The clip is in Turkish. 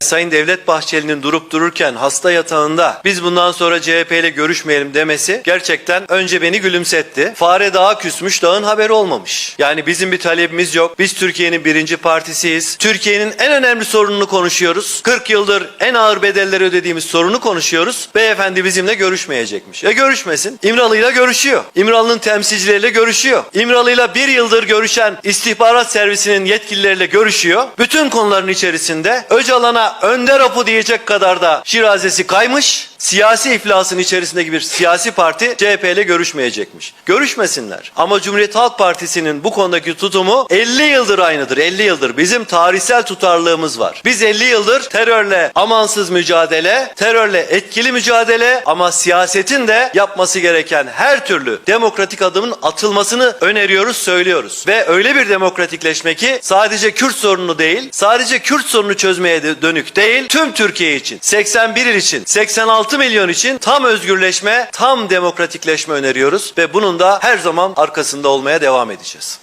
Sayın Devlet Bahçeli'nin durup dururken hasta yatağında biz bundan sonra CHP ile görüşmeyelim demesi gerçekten önce beni gülümsetti. Fare dağa küsmüş dağın haberi olmamış. Yani bizim bir talebimiz yok. Biz Türkiye'nin birinci partisiyiz. Türkiye'nin en önemli sorununu konuşuyoruz. 40 yıldır en ağır bedelleri ödediğimiz sorunu konuşuyoruz. Beyefendi bizimle görüşmeyecekmiş. E görüşmesin. İmralı'yla görüşüyor. İmralı'nın temsilcileriyle görüşüyor. İmralı'yla bir yıldır görüşen istihbarat servisinin yetkilileriyle görüşüyor. Bütün konuların içerisinde Öcalan'a önder apu diyecek kadar da şirazesi kaymış. Siyasi iflasın içerisindeki bir siyasi parti CHP ile görüşmeyecekmiş. Görüşmesinler. Ama Cumhuriyet Halk Partisi'nin bu konudaki tutumu 50 yıldır aynıdır. 50 yıldır. Bizim tarihsel tutarlılığımız var. Biz 50 yıldır terörle amansız mücadele, terörle etkili mücadele ama siyasetin de yapması gereken her türlü demokratik adımın atılmasını öneriyoruz, söylüyoruz. Ve öyle bir demokratikleşme ki sadece Kürt sorununu değil, sadece Kürt sorununu çözmeye de dönük değil, tüm Türkiye için, 81 il için, 86 milyon için tam özgürleşme, tam demokratikleşme öneriyoruz ve bunun da her zaman arkasında olmaya devam edeceğiz.